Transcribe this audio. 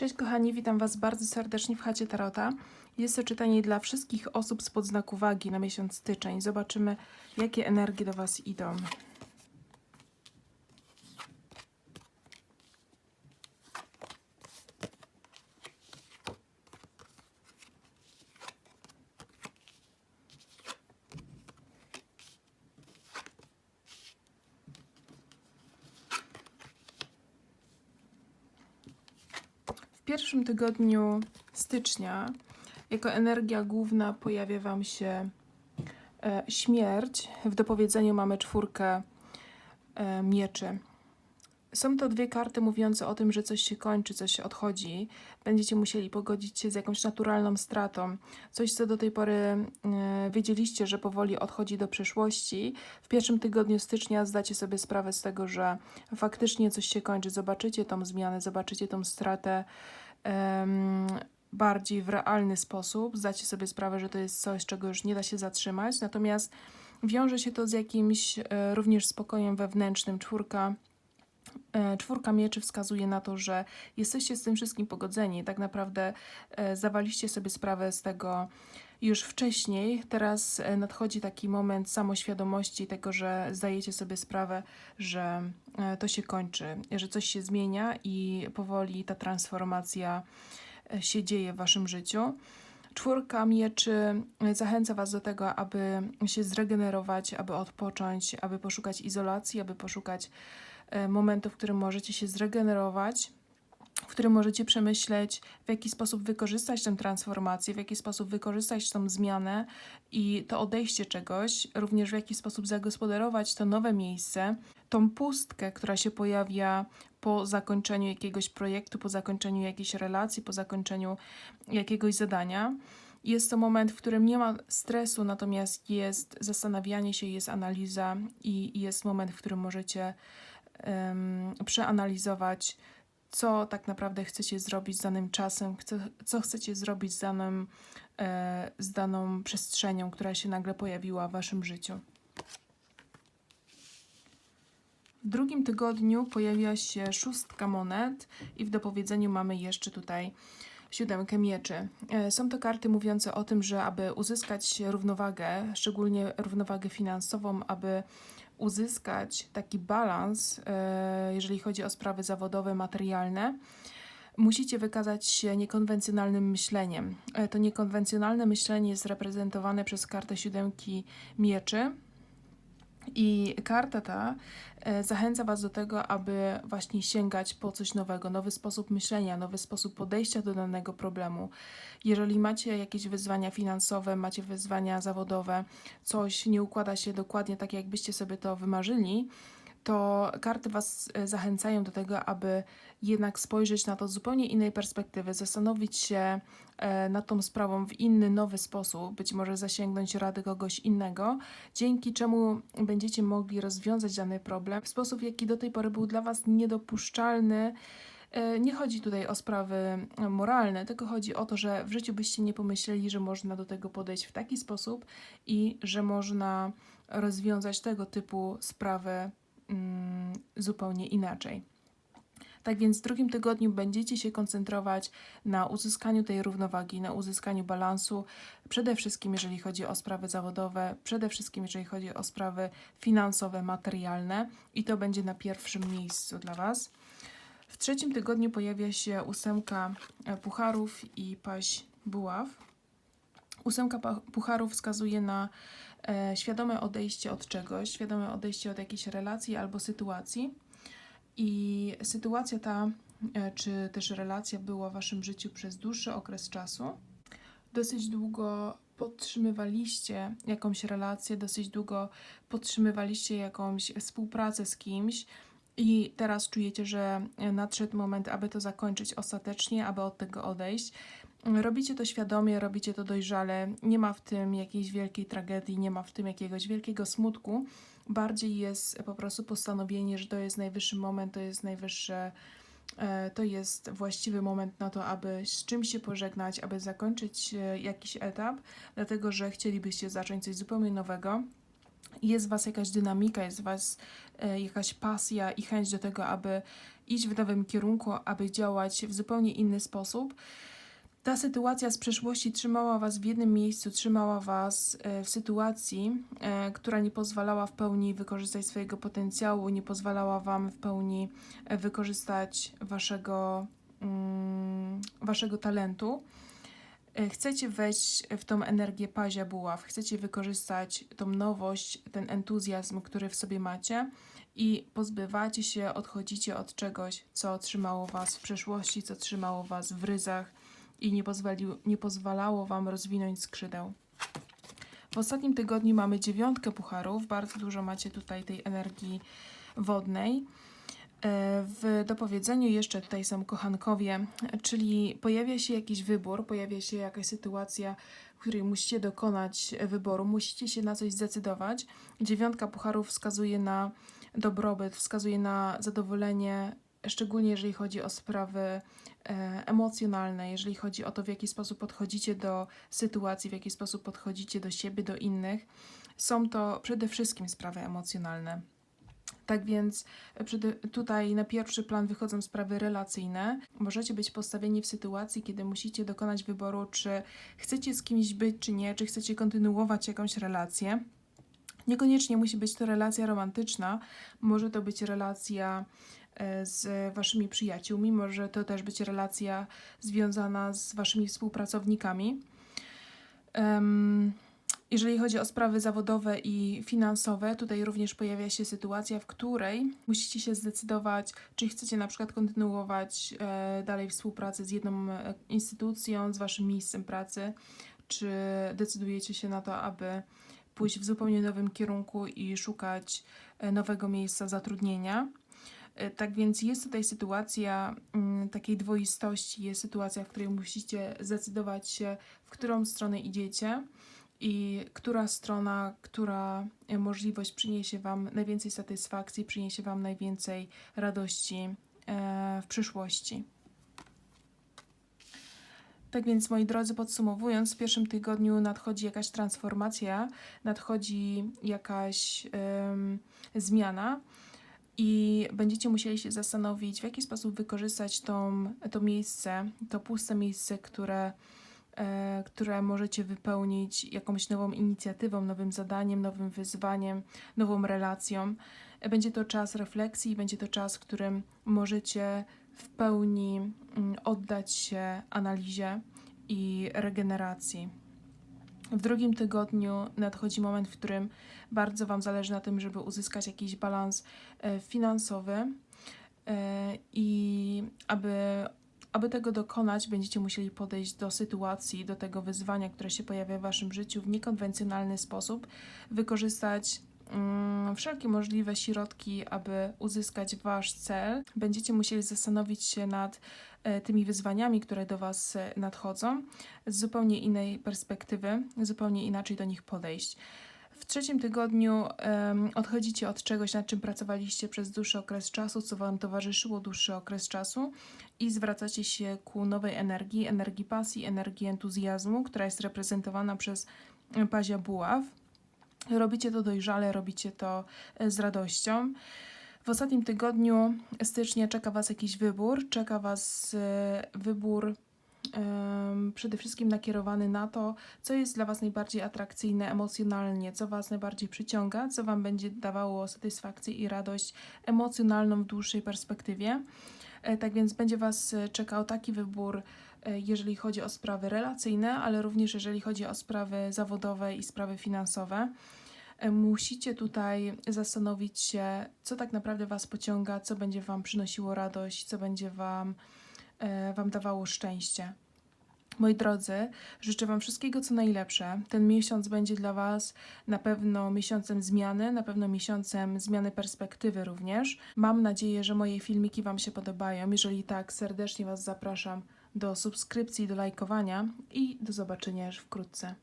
Cześć kochani, witam Was bardzo serdecznie w chacie Tarota. Jest to czytanie dla wszystkich osób spod znaku wagi na miesiąc styczeń. Zobaczymy, jakie energie do Was idą. Pierwszym tygodniu stycznia jako energia główna pojawia Wam się e, śmierć. W dopowiedzeniu mamy czwórkę e, mieczy. Są to dwie karty mówiące o tym, że coś się kończy, coś się odchodzi. Będziecie musieli pogodzić się z jakąś naturalną stratą. Coś, co do tej pory e, wiedzieliście, że powoli odchodzi do przeszłości. W pierwszym tygodniu stycznia zdacie sobie sprawę z tego, że faktycznie coś się kończy. Zobaczycie tą zmianę, zobaczycie tą stratę bardziej w realny sposób. Zdacie sobie sprawę, że to jest coś, czego już nie da się zatrzymać. Natomiast wiąże się to z jakimś e, również spokojem wewnętrznym. Czwórka E, Czwórka mieczy wskazuje na to, że jesteście z tym wszystkim pogodzeni. Tak naprawdę e, zdawaliście sobie sprawę z tego już wcześniej. Teraz e, nadchodzi taki moment samoświadomości tego, że zdajecie sobie sprawę, że e, to się kończy, że coś się zmienia i powoli ta transformacja e, się dzieje w waszym życiu. Czwórka mieczy zachęca Was do tego, aby się zregenerować, aby odpocząć, aby poszukać izolacji, aby poszukać momentu, w którym możecie się zregenerować, w którym możecie przemyśleć, w jaki sposób wykorzystać tę transformację, w jaki sposób wykorzystać tą zmianę i to odejście czegoś, również w jaki sposób zagospodarować to nowe miejsce, tą pustkę, która się pojawia po zakończeniu jakiegoś projektu, po zakończeniu jakiejś relacji, po zakończeniu jakiegoś zadania. Jest to moment, w którym nie ma stresu, natomiast jest zastanawianie się, jest analiza i jest moment, w którym możecie em, przeanalizować, co tak naprawdę chcecie zrobić z danym czasem, co, chcecie zrobić z, danym, e, z daną przestrzenią, która się nagle pojawiła w waszym życiu. W drugim tygodniu pojawia się szóstka monet i w dopowiedzeniu mamy jeszcze tutaj siódemkę mieczy. E, Są to karty mówiące o tym, że aby uzyskać równowagę, szczególnie równowagę finansową, aby uzyskać taki balans, e, jeżeli chodzi o sprawy zawodowe, materialne, musicie wykazać się niekonwencjonalnym myśleniem. E, To niekonwencjonalne myślenie jest reprezentowane przez kartę siódemki mieczy. I karta ta e, zachęca Was do tego, aby właśnie sięgać po coś nowego, nowy sposób myślenia, nowy sposób podejścia do danego problemu. Jeżeli macie jakieś wyzwania finansowe, macie wyzwania zawodowe, coś nie układa się dokładnie tak, jakbyście sobie to wymarzyli, to karty Was e, zachęcają do tego, aby jednak spojrzeć na to z zupełnie innej perspektywy, zastanowić się e, nad tą sprawą w inny, nowy sposób, być może zasięgnąć rady kogoś innego, dzięki czemu będziecie mogli rozwiązać dany problem w sposób, jaki do tej pory był dla Was niedopuszczalny. E, Nie chodzi tutaj o sprawy moralne, tylko chodzi o to, że w życiu byście nie pomyśleli, że można do tego podejść w taki sposób i że można rozwiązać tego typu sprawy mm, zupełnie inaczej. Tak więc w drugim tygodniu będziecie się koncentrować na uzyskaniu tej równowagi, na uzyskaniu balansu, przede wszystkim jeżeli chodzi o sprawy zawodowe, przede wszystkim jeżeli chodzi o sprawy finansowe, materialne i to będzie na pierwszym miejscu dla Was. W trzecim tygodniu pojawia się ósemka pucharów i paź buław. Ósemka pucharów wskazuje na świadome odejście od czegoś, świadome odejście od jakiejś relacji albo sytuacji. I sytuacja ta, e, czy też relacja była w waszym życiu przez dłuższy okres czasu. Dosyć długo podtrzymywaliście jakąś relację, dosyć długo podtrzymywaliście jakąś współpracę z kimś. I teraz czujecie, że nadszedł moment, aby to zakończyć ostatecznie, aby od tego odejść. Robicie to świadomie, robicie to dojrzale. Nie ma w tym jakiejś wielkiej tragedii, nie ma w tym jakiegoś wielkiego smutku. Bardziej jest po prostu postanowienie, że to jest najwyższy moment, to jest najwyższe, e, to jest właściwy moment na to, aby z czymś się pożegnać, aby zakończyć e, jakiś etap, dlatego że chcielibyście zacząć coś zupełnie nowego. Jest w Was jakaś dynamika, jest w Was e, jakaś pasja i chęć do tego, aby iść w nowym kierunku, aby działać w zupełnie inny sposób. Ta sytuacja z przeszłości trzymała Was w jednym miejscu, trzymała Was e, w sytuacji, e, która nie pozwalała w pełni wykorzystać swojego potencjału, nie pozwalała Wam w pełni wykorzystać Waszego, mm, waszego talentu. E, Chcecie wejść w tą energię pazia buław, chcecie wykorzystać tą nowość, ten entuzjazm, który w sobie macie i pozbywacie się, odchodzicie od czegoś, co trzymało Was w przeszłości, co trzymało Was w ryzach i nie, pozwolił, nie pozwalało Wam rozwinąć skrzydeł. W ostatnim tygodniu mamy dziewiątkę pucharów, bardzo dużo macie tutaj tej energii wodnej. E, W dopowiedzeniu jeszcze tutaj są kochankowie, czyli pojawia się jakiś wybór, pojawia się jakaś sytuacja, w której musicie dokonać wyboru, musicie się na coś zdecydować. Dziewiątka pucharów wskazuje na dobrobyt, wskazuje na zadowolenie, szczególnie jeżeli chodzi o sprawy e, emocjonalne, jeżeli chodzi o to, w jaki sposób podchodzicie do sytuacji, w jaki sposób podchodzicie do siebie, do innych. Są to przede wszystkim sprawy emocjonalne. Tak więc e, tutaj na pierwszy plan wychodzą sprawy relacyjne. Możecie być postawieni w sytuacji, kiedy musicie dokonać wyboru, czy chcecie z kimś być, czy nie, czy chcecie kontynuować jakąś relację. Niekoniecznie musi być to relacja romantyczna, może to być relacja e, z waszymi przyjaciółmi, może to też być relacja związana z waszymi współpracownikami. Em, jeżeli chodzi o sprawy zawodowe i finansowe, tutaj również pojawia się sytuacja, w której musicie się zdecydować, czy chcecie na przykład kontynuować e, dalej współpracę z jedną e, instytucją, z waszym miejscem pracy, czy decydujecie się na to, aby pójść w zupełnie nowym kierunku i szukać e, nowego miejsca zatrudnienia. Tak więc jest tutaj sytuacja mm, takiej dwoistości, jest sytuacja, w której musicie zdecydować się, w którą stronę idziecie i która strona, która e, możliwość przyniesie Wam najwięcej satysfakcji, przyniesie Wam najwięcej radości e, w przyszłości. Tak więc, moi drodzy, podsumowując, w pierwszym tygodniu nadchodzi jakaś transformacja, nadchodzi jakaś zmiana i będziecie musieli się zastanowić, w jaki sposób wykorzystać tą, to miejsce, to puste miejsce, które, które możecie wypełnić jakąś nową inicjatywą, nowym zadaniem, nowym wyzwaniem, nową relacją. E, Będzie to czas refleksji, będzie to czas, w którym możecie w pełni mm, oddać się analizie i regeneracji. W drugim tygodniu nadchodzi moment, w którym bardzo Wam zależy na tym, żeby uzyskać jakiś balans e, finansowy e, i aby, aby tego dokonać, będziecie musieli podejść do sytuacji, do tego wyzwania, które się pojawia w Waszym życiu w niekonwencjonalny sposób, wykorzystać mm, wszelkie możliwe środki, aby uzyskać Wasz cel. Będziecie musieli zastanowić się nad e, tymi wyzwaniami, które do Was e, nadchodzą, z zupełnie innej perspektywy, zupełnie inaczej do nich podejść. W trzecim tygodniu em, odchodzicie od czegoś, nad czym pracowaliście przez dłuższy okres czasu, co Wam towarzyszyło dłuższy okres czasu i zwracacie się ku nowej energii, energii pasji, energii entuzjazmu, która jest reprezentowana przez pazia buław. Robicie to dojrzale, robicie to e, z radością. W ostatnim tygodniu stycznia czeka Was jakiś wybór. Czeka Was e, wybór przede wszystkim nakierowany na to, co jest dla Was najbardziej atrakcyjne emocjonalnie, co Was najbardziej przyciąga, co Wam będzie dawało satysfakcję i radość emocjonalną w dłuższej perspektywie. E, Tak więc będzie Was e, czekał taki wybór, e, jeżeli chodzi o sprawy relacyjne, ale również jeżeli chodzi o sprawy zawodowe i sprawy finansowe. Musicie tutaj zastanowić się, co tak naprawdę Was pociąga, co będzie Wam przynosiło radość, co będzie Wam, wam dawało szczęście. Moi drodzy, życzę Wam wszystkiego co najlepsze. Ten miesiąc będzie dla Was na pewno miesiącem zmiany, na pewno miesiącem zmiany perspektywy również. Mam nadzieję, że moje filmiki Wam się podobają. Jeżeli tak, serdecznie Was zapraszam do subskrypcji, do lajkowania i do zobaczenia już wkrótce.